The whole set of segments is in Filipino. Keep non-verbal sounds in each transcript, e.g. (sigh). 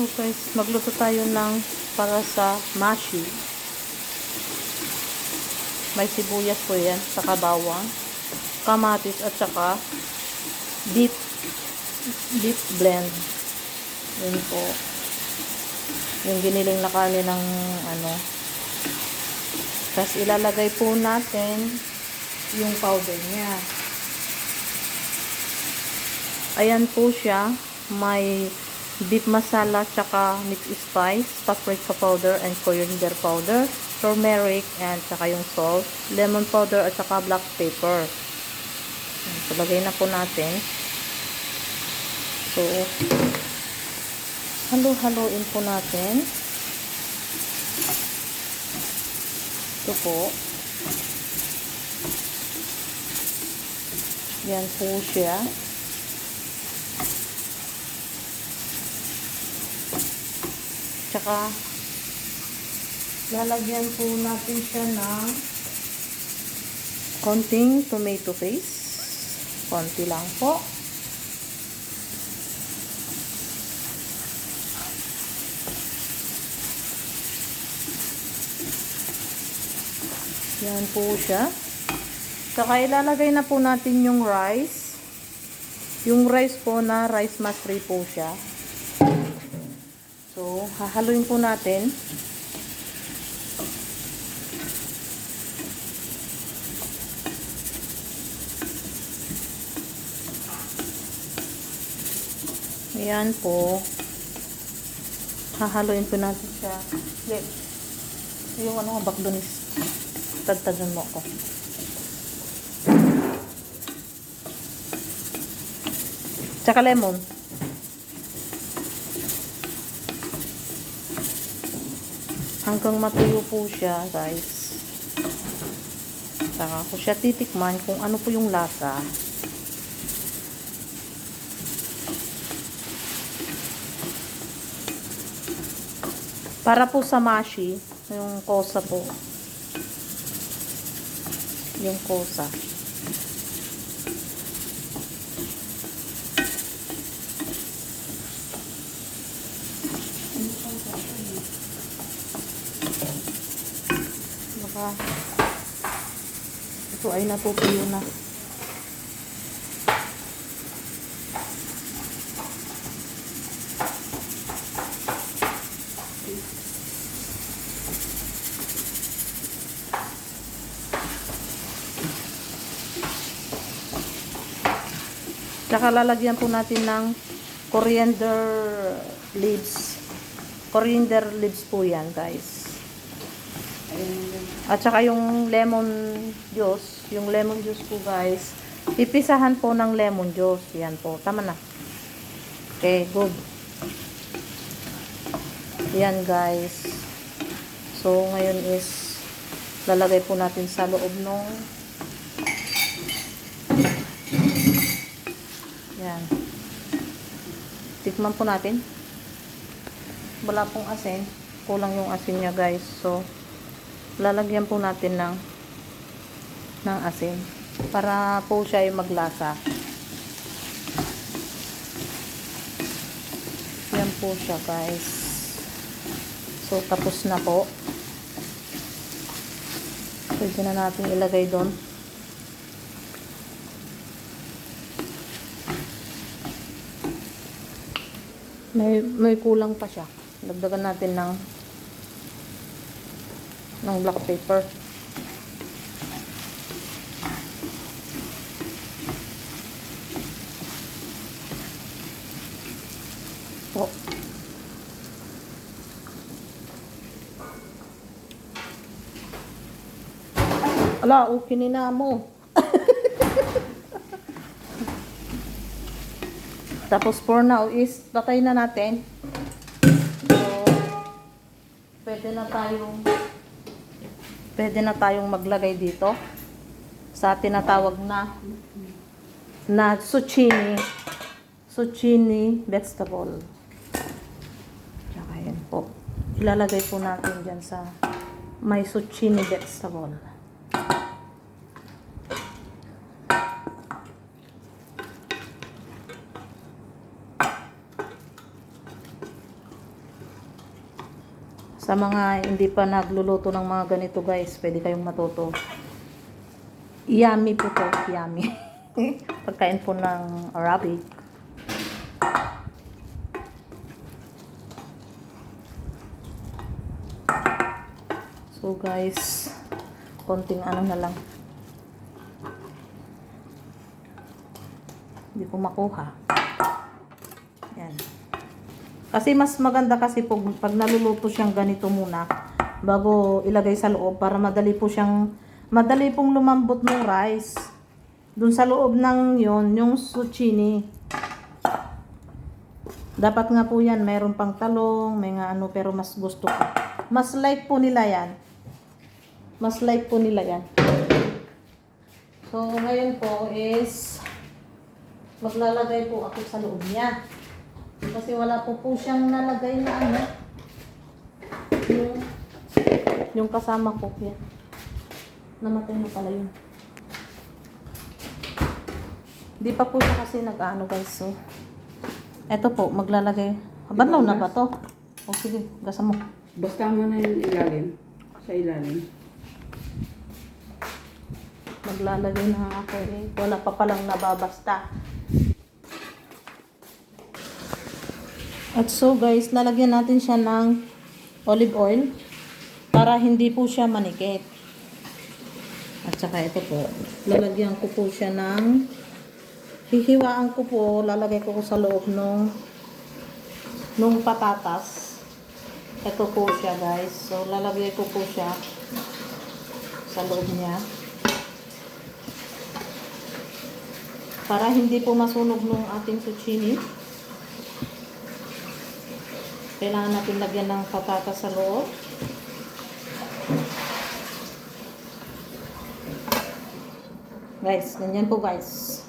So guys, magluto tayo ng para sa mashi. May sibuyas po yan, saka bawang, kamatis at saka beef beef blend. Yun po. Yung giniling na kanin ng ano. Tapos ilalagay po natin yung powder niya. Ayan po siya. May beef masala, tsaka mix spice, paprika powder, and coriander powder, turmeric, and tsaka yung salt, lemon powder, at tsaka black pepper. So, na po natin. So, halo-haloin po natin. Ito po. Yan po siya. Tsaka, lalagyan po natin siya ng konting tomato paste. Konti lang po. Yan po siya. Saka ilalagay na po natin yung rice. Yung rice po na rice masri po siya. So, hahaluin po natin. Ayan po. Hahaluin po natin siya. Wait. Yung ano bakdonis. Tagtagan mo ako. Tsaka lemon. Hanggang matuyo po siya, guys. Saka ko siya titikman kung ano po yung lasa. Para po sa mashi, yung kosa po. Yung kosa. Ito ay natutuyo na. Tsaka lalagyan po natin ng coriander leaves. Coriander leaves po yan, guys. At saka yung lemon juice, yung lemon juice po, guys. Ipisahan po ng lemon juice. Yan po. Tama na. Okay, good. Yan, guys. So, ngayon is lalagay po natin sa loob nung Yan. Tikman po natin. Wala pong asin. Kulang yung asin niya, guys. So, lalagyan po natin ng ng asin para po siya yung maglasa. Yan po siya, guys. So, tapos na po. Pwede na natin ilagay doon. May, may kulang pa siya. Dagdagan natin ng ng black paper. Po. Ala, okay ni na mo. (laughs) Tapos for now is patay na natin. So, pwede na tayong pwede na tayong maglagay dito sa tinatawag na na zucchini zucchini vegetable. Tsaka yan po. Ilalagay po natin dyan sa may zucchini vegetable. Sa mga hindi pa nagluluto ng mga ganito guys, pwede kayong matuto. Yummy po to, yummy. (laughs) Pagkain po ng Arabic. So guys, konting ano na lang. Hindi ko makuha. Kasi mas maganda kasi pag, pag naluluto siyang ganito muna bago ilagay sa loob para madali po siyang madali pong lumambot ng rice. Dun sa loob ng yon yung zucchini. Dapat nga po yan, mayroon pang talong, may nga ano, pero mas gusto ko. Mas like po nila yan. Mas like po nila yan. So, ngayon po is maglalagay po ako sa loob niya. Kasi wala po po siyang nalagay na ano. Yung, yung kasama ko. Yan. Namatay na pala yun. Di pa po siya kasi nag-ano guys. So, eto po, maglalagay. Banlaw na ba to? O sige, gasa mo. Basta mo na yung ilalim. Sa ilalim. Maglalagay na ako eh. Wala pa palang nababasta. At so guys, lalagyan natin siya ng olive oil para hindi po siya manikit. At saka ito po, lalagyan ko po siya ng hihiwaan ko po, lalagay ko, sa loob nung nung patatas. Ito po siya guys. So lalagay ko po siya sa loob niya. Para hindi po masunog nung ating zucchini. Kailangan natin lagyan ng patatas sa loob. Guys, ganyan po guys.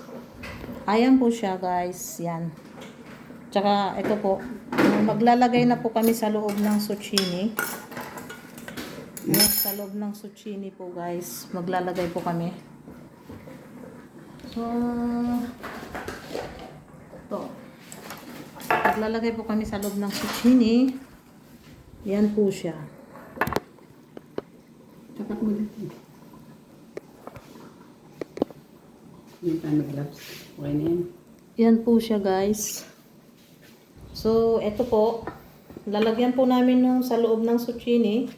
Ayan po siya guys. Yan. Tsaka ito po. Maglalagay na po kami sa loob ng zucchini. Yan, sa loob ng zucchini po guys. Maglalagay po kami. So, ito. Maglalagay po kami sa loob ng zucchini. Yan po siya. Tapat mo dito. Yung tayo gloves. Okay na yan. Yan po siya guys. So, ito po. Lalagyan po namin yung sa loob ng zucchini.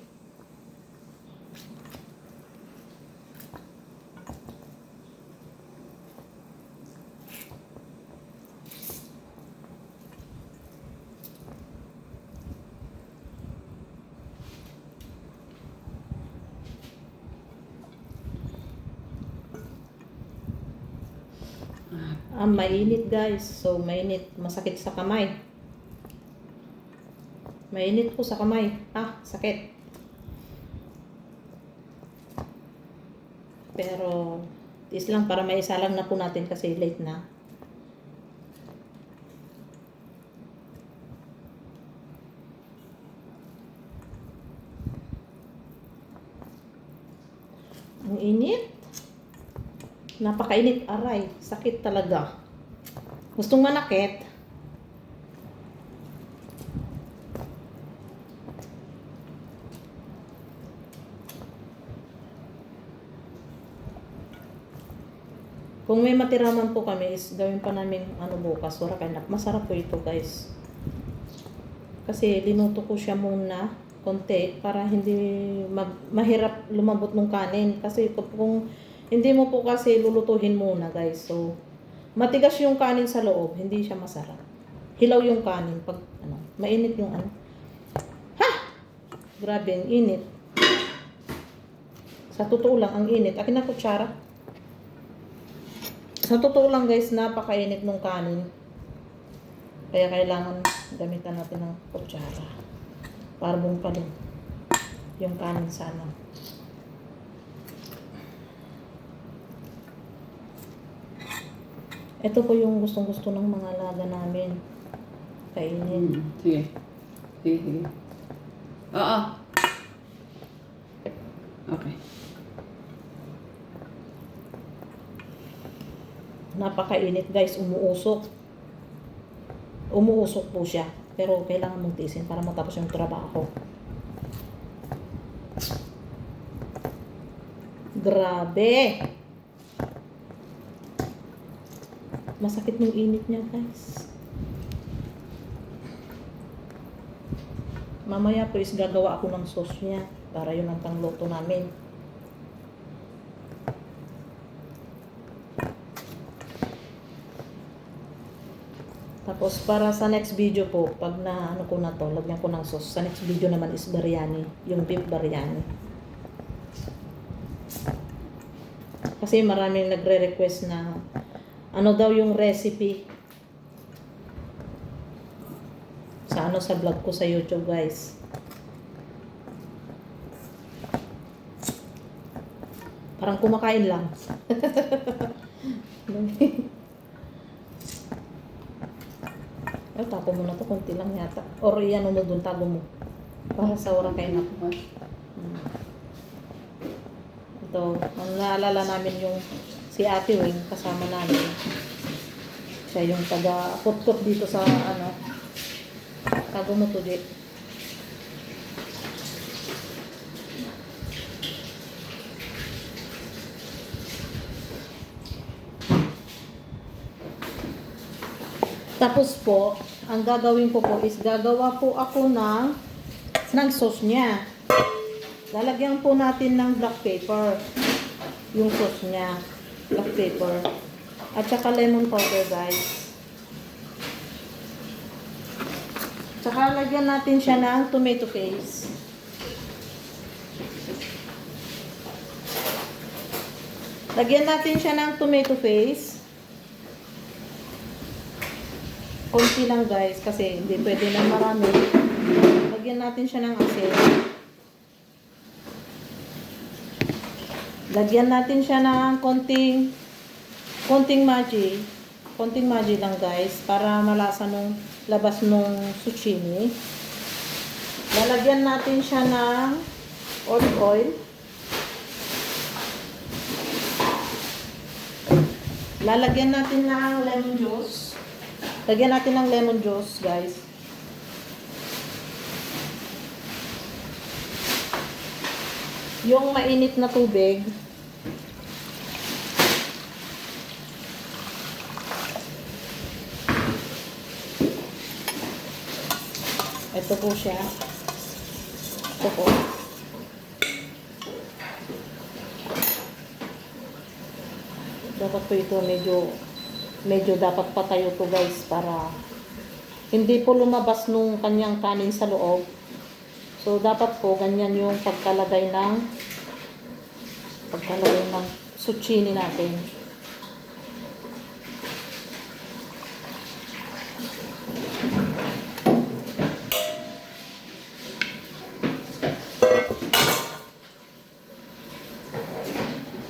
Ah, mainit guys. So, mainit. Masakit sa kamay. Mainit po sa kamay. Ah, sakit. Pero, is lang para may isa lang na po natin kasi late na. Ang init. Napakainit, aray. Sakit talaga. Gustong manakit. Kung may matiraman po kami, is gawin pa namin ano bukas, wala kayo Masarap po ito guys. Kasi linuto ko siya muna konti para hindi mag- mahirap lumabot ng kanin. Kasi kung hindi mo po kasi lulutuhin muna guys. So, matigas yung kanin sa loob, hindi siya masarap. Hilaw yung kanin pag ano, mainit yung ano. Ha! Grabe, ang init. Sa totoo lang, ang init. Akin na kutsara. Sa totoo lang guys, napakainit ng kanin. Kaya kailangan gamitan natin ng kutsara. Para bungkalin yung kanin sa Ito po yung gustong-gusto ng mga alaga namin. Kainin. Mm, sige. Sige. Oo. Okay. Napakainit guys, umuusok. Umuusok po siya. Pero kailangan mong tiisin para matapos yung trabaho. Grabe! Masakit yung init niya, guys. Mamaya po is gagawa ako ng sauce niya para yun ang pangluto namin. Tapos para sa next video po, pag na ano ko na to, lagyan ko ng sauce. Sa next video naman is biryani, yung beef biryani. Kasi maraming nagre-request na ano daw yung recipe sa ano sa vlog ko sa YouTube guys. Parang kumakain lang. (laughs) Ay, tapo mo na to, konti lang yata. Or yan mo doon, tago mo. Para sa kayo na. Hmm. Ito, ang naalala namin yung si Ate Wing, kasama namin. Siya yung taga putkot dito sa ano. Tago to, Jay. Tapos po, ang gagawin ko po is gagawa po ako ng ng sauce niya. Lalagyan po natin ng black pepper yung sauce niya. Black pepper. At saka lemon powder, guys. Tsaka lagyan natin siya ng tomato paste. Lagyan natin siya ng tomato paste. Konti lang guys kasi hindi pwede na marami. Lagyan natin siya ng asin. Lagyan natin siya ng konting konting maji. Konting maji lang guys para malasa nung labas nung zucchini. Lalagyan natin siya ng olive oil. Lalagyan natin ng lemon juice. Lagyan natin ng lemon juice, guys. Yung mainit na tubig. Ito po siya. Ito po. Dapat po ito medyo medyo dapat patayo to guys para hindi po lumabas nung kanyang kanin sa loob. So dapat po ganyan yung pagkalagay ng pagkalagay ng zucchini natin.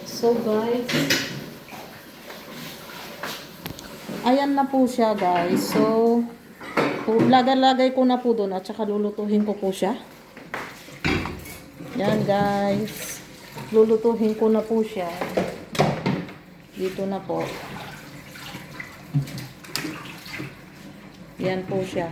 So guys, Ayan na po siya guys. So, lagay-lagay ko na po doon at saka lulutuhin ko po siya. Yan guys. Lulutuhin ko na po siya. Dito na po. Yan po siya.